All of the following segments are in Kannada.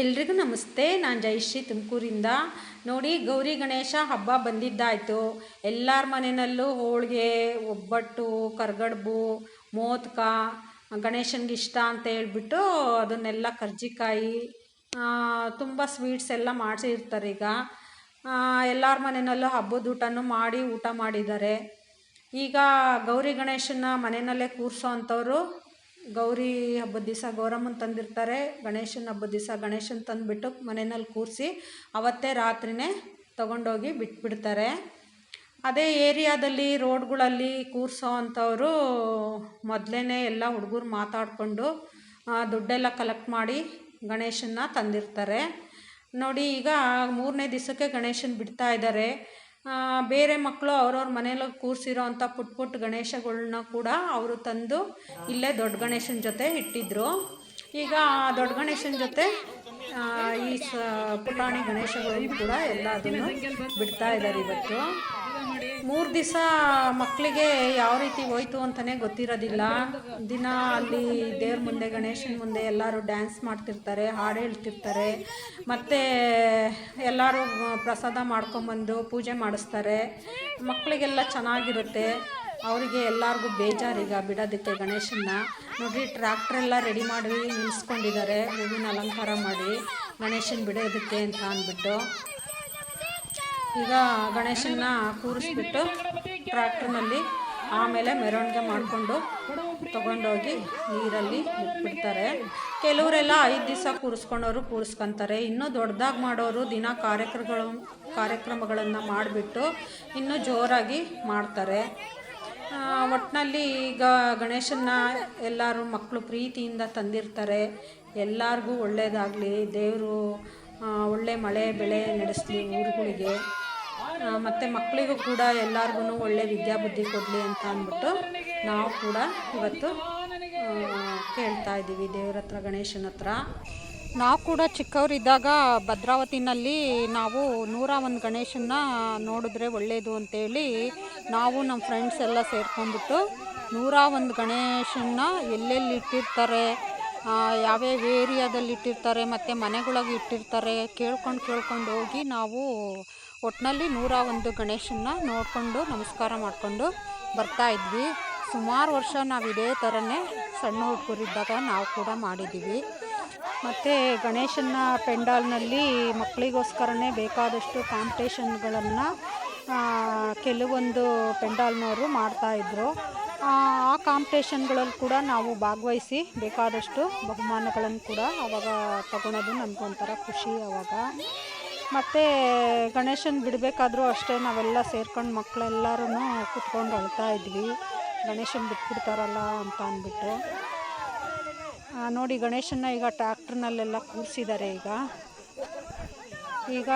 ಎಲ್ರಿಗೂ ನಮಸ್ತೆ. ನಾನು ಜಯಶ್ರೀ ತುಮಕೂರಿಂದ. ನೋಡಿ, ಗೌರಿ ಗಣೇಶ ಹಬ್ಬ ಬಂದಿದ್ದಾಯಿತು. ಎಲ್ಲರ ಮನೆಯಲ್ಲೂ ಹೋಳಿಗೆ, ಒಬ್ಬಟ್ಟು, ಕರ್ಗಡ್ಬು, ಮೋದಕ, ಗಣೇಶನಿಗೆ ಇಷ್ಟ ಅಂತ ಹೇಳ್ಬಿಟ್ಟು ಅದನ್ನೆಲ್ಲ ಕರ್ಜಿಕಾಯಿ ತುಂಬ ಸ್ವೀಟ್ಸ್ ಎಲ್ಲ ಮಾಡಿಸಿರ್ತಾರೆ ಈಗ. ಎಲ್ಲರ ಮನೆಯಲ್ಲೂ ಹಬ್ಬದ ಊಟನೂ ಮಾಡಿ ಊಟ ಮಾಡಿದ್ದಾರೆ. ಈಗ ಗೌರಿ ಗಣೇಶನ ಮನೆಯಲ್ಲೇ ಕೂರಿಸೋ ಅಂಥವ್ರು ಗೌರಿ ಹಬ್ಬದ ದಿವಸ ಗೌರಮ್ಮನ ತಂದಿರ್ತಾರೆ. ಗಣೇಶನ ಹಬ್ಬದ ದಿವಸ ಗಣೇಶನ ತಂದುಬಿಟ್ಟು ಮನೆಯಲ್ಲಿ ಕೂರಿಸಿ ಅವತ್ತೇ ರಾತ್ರಿನೇ ತೊಗೊಂಡೋಗಿ ಬಿಟ್ಬಿಡ್ತಾರೆ. ಅದೇ ಏರಿಯಾದಲ್ಲಿ, ರೋಡ್ಗಳಲ್ಲಿ ಕೂರಿಸೋ ಅಂಥವರು ಮೊದಲೇ ಎಲ್ಲ ಹುಡುಗರು ಮಾತಾಡಿಕೊಂಡು ದುಡ್ಡೆಲ್ಲ ಕಲೆಕ್ಟ್ ಮಾಡಿ ಗಣೇಶನ್ನ ತಂದಿರ್ತಾರೆ. ನೋಡಿ ಈಗ ಮೂರನೇ ದಿವಸಕ್ಕೆ ಗಣೇಶನ ಬಿಡ್ತಾ ಇದ್ದಾರೆ. ಬೇರೆ ಮಕ್ಕಳು ಅವ್ರವ್ರ ಮನೇಲಿ ಕೂರಿಸಿರೋ ಅಂಥ ಪುಟ್ ಪುಟ್ಟ ಗಣೇಶಗಳನ್ನ ಕೂಡ ಅವರು ತಂದು ಇಲ್ಲೇ ದೊಡ್ಡ ಗಣೇಶನ ಜೊತೆ ಇಟ್ಟಿದ್ರು. ಈಗ ದೊಡ್ಡ ಗಣೇಶನ ಜೊತೆ ಈ ಪುಟಾಣಿ ಗಣೇಶಗಳನ್ನು ಕೂಡ ಎಲ್ಲ ಅದನ್ನು ಬಿಡ್ತಾ ಇದ್ದಾರೆ ಇವತ್ತು. ಮೂರು ದಿವಸ ಮಕ್ಕಳಿಗೆ ಯಾವ ರೀತಿ ಹೋಯ್ತು ಅಂತಲೇ ಗೊತ್ತಿರೋದಿಲ್ಲ. ದಿನ ಅಲ್ಲಿ ದೇವ್ರ ಮುಂದೆ, ಗಣೇಶನ ಮುಂದೆ ಎಲ್ಲರೂ ಡ್ಯಾನ್ಸ್ ಮಾಡ್ತಿರ್ತಾರೆ, ಹಾಡು ಹೇಳ್ತಿರ್ತಾರೆ. ಮತ್ತು ಎಲ್ಲರೂ ಪ್ರಸಾದ ಮಾಡ್ಕೊಂಬಂದು ಪೂಜೆ ಮಾಡಿಸ್ತಾರೆ. ಮಕ್ಕಳಿಗೆಲ್ಲ ಚೆನ್ನಾಗಿರುತ್ತೆ. ಅವರಿಗೆ ಎಲ್ಲರಿಗೂ ಬೇಜಾರೀಗ ಬಿಡೋದಕ್ಕೆ ಗಣೇಶನ್ನ. ನೋಡಿ ಟ್ರ್ಯಾಕ್ಟ್ರೆಲ್ಲ ರೆಡಿ ಮಾಡಿ ನಿಲ್ಲಿಸ್ಕೊಂಡಿದ್ದಾರೆ ಹೂವಿನ ಅಲಂಕಾರ ಮಾಡಿ ಗಣೇಶನ ಬಿಡೋದಕ್ಕೆ ಅಂತ ಅಂದ್ಬಿಟ್ಟು. ಈಗ ಗಣೇಶನ ಕೂರಿಸ್ಬಿಟ್ಟು ಟ್ರ್ಯಾಕ್ಟರ್ನಲ್ಲಿ ಆಮೇಲೆ ಮೆರವಣಿಗೆ ಮಾಡಿಕೊಂಡು ತೊಗೊಂಡೋಗಿ ನೀರಲ್ಲಿ ಬಿಟ್ಬಿಡ್ತಾರೆ ಕೆಲವರೆಲ್ಲ ಐದು ದಿವಸ ಕೂರಿಸ್ಕೊಂಡವರು ಕೂರಿಸ್ಕೊತಾರೆ. ಇನ್ನೂ ದೊಡ್ಡದಾಗಿ ಮಾಡೋರು ದಿನ ಕಾರ್ಯಕ್ರಮಗಳು ಕಾರ್ಯಕ್ರಮಗಳನ್ನು ಮಾಡಿಬಿಟ್ಟು ಇನ್ನೂ ಜೋರಾಗಿ ಮಾಡ್ತಾರೆ. ಒಟ್ಟಿನಲ್ಲಿ ಈಗ ಗಣೇಶನ ಎಲ್ಲರೂ ಮಕ್ಕಳು ಪ್ರೀತಿಯಿಂದ ತಂದಿರ್ತಾರೆ. ಎಲ್ಲರಿಗೂ ಒಳ್ಳೆಯದಾಗಲಿ ದೇವರು ಒಳ್ಳೆ ಮಳೆ, ಬೆಳೆ ನಡೆಸಲಿ ಊರುಗಳಿಗೆ. ಮತ್ತು ಮಕ್ಕಳಿಗೂ ಕೂಡ ಎಲ್ಲರಿಗೂ ಒಳ್ಳೆ ವಿದ್ಯಾಬುದ್ಧಿ ಕೊಡಲಿ ಅಂತ ಅಂದ್ಬಿಟ್ಟು ನಾವು ಕೂಡ ಇವತ್ತು ಕೇಳ್ತಾ ಇದ್ದೀವಿ ದೇವ್ರ ಹತ್ರ, ಗಣೇಶನ ಹತ್ರ. ನಾವು ಕೂಡ ಚಿಕ್ಕವರಿದ್ದಾಗ ಭದ್ರಾವತಿನಲ್ಲಿ ನಾವು ನೂರ ಒಂದು ಗಣೇಶನ ನೋಡಿದ್ರೆ ಒಳ್ಳೆಯದು ಅಂತೇಳಿ ನಾವು ನಮ್ಮ ಫ್ರೆಂಡ್ಸ್ ಎಲ್ಲ ಸೇರ್ಕೊಂಡ್ಬಿಟ್ಟು ನೂರ ಒಂದು ಗಣೇಶನ್ನ ಎಲ್ಲೆಲ್ಲಿ ಇಟ್ಟಿರ್ತಾರೆ ಯಾವ್ಯಾವ ಏರಿಯಾದಲ್ಲಿ ಇಟ್ಟಿರ್ತಾರೆ, ಮತ್ತು ಮನೆಗಳಿಗೆ ಇಟ್ಟಿರ್ತಾರೆ ಕೇಳ್ಕೊಂಡು ಕೇಳ್ಕೊಂಡು ಹೋಗಿ ನಾವು ಒಟ್ಟಿನಲ್ಲಿ ನೂರ ಒಂದು ಗಣೇಶನ್ನ ನೋಡಿಕೊಂಡು ನಮಸ್ಕಾರ ಮಾಡಿಕೊಂಡು ಬರ್ತಾಯಿದ್ವಿ ಸುಮಾರು ವರ್ಷ ನಾವು ಇದೇ ಥರನೇ ಸಣ್ಣ ಹುಡುಗರಿದ್ದಾಗ ನಾವು ಕೂಡ ಮಾಡಿದ್ದೀವಿ ಮತ್ತು ಗಣೇಶನ ಪೆಂಡಾಲ್ನಲ್ಲಿ ಮಕ್ಕಳಿಗೋಸ್ಕರನೇ ಬೇಕಾದಷ್ಟು ಕಾಂಪಿಟೇಷನ್ಗಳನ್ನು ಕೆಲವೊಂದು ಪೆಂಡಾಲ್ನವರು ಮಾಡ್ತಾಯಿದ್ರು ಆ ಕಾಂಪಿಟೇಷನ್ಗಳಲ್ಲಿ ಕೂಡ ನಾವು ಭಾಗವಹಿಸಿ ಬೇಕಾದಷ್ಟು ಬಹುಮಾನಗಳನ್ನು ಕೂಡ ಅವಾಗ ತಗೊಳೋದು ನಮಗೊಂಥರ ಖುಷಿ ಅವಾಗ. ಮತ್ತು ಗಣೇಶನ ಬಿಡಬೇಕಾದ್ರೂ ಅಷ್ಟೇ ನಾವೆಲ್ಲ ಸೇರ್ಕೊಂಡು ಮಕ್ಕಳೆಲ್ಲರೂ ಕುತ್ಕೊಂಡು ಅಳ್ತಾ ಇದ್ವಿ. ಗಣೇಶನ ಬಿಟ್ಬಿಡ್ತಾರಲ್ಲ ಅಂತ ಅಂದ್ಬಿಟ್ಟು. ನೋಡಿ ಗಣೇಶನ ಈಗ ಟ್ಯಾಕ್ಟ್ರ್ನಲ್ಲೆಲ್ಲ ಕೂರಿಸಿದ್ದಾರೆ ಈಗ. ಈಗ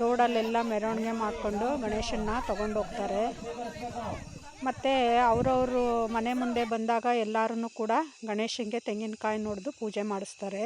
ರೋಡಲ್ಲೆಲ್ಲ ಮೆರವಣಿಗೆ ಮಾಡಿಕೊಂಡು ಗಣೇಶನ್ನ ತೊಗೊಂಡೋಗ್ತಾರೆ. ಮತ್ತು ಅವರವರು ಮನೆ ಮುಂದೆ ಬಂದಾಗ ಎಲ್ಲರೂ ಕೂಡ ಗಣೇಶನಿಗೆ ತೆಂಗಿನಕಾಯಿ ನೋಡಿದು ಪೂಜೆ ಮಾಡಿಸ್ತಾರೆ.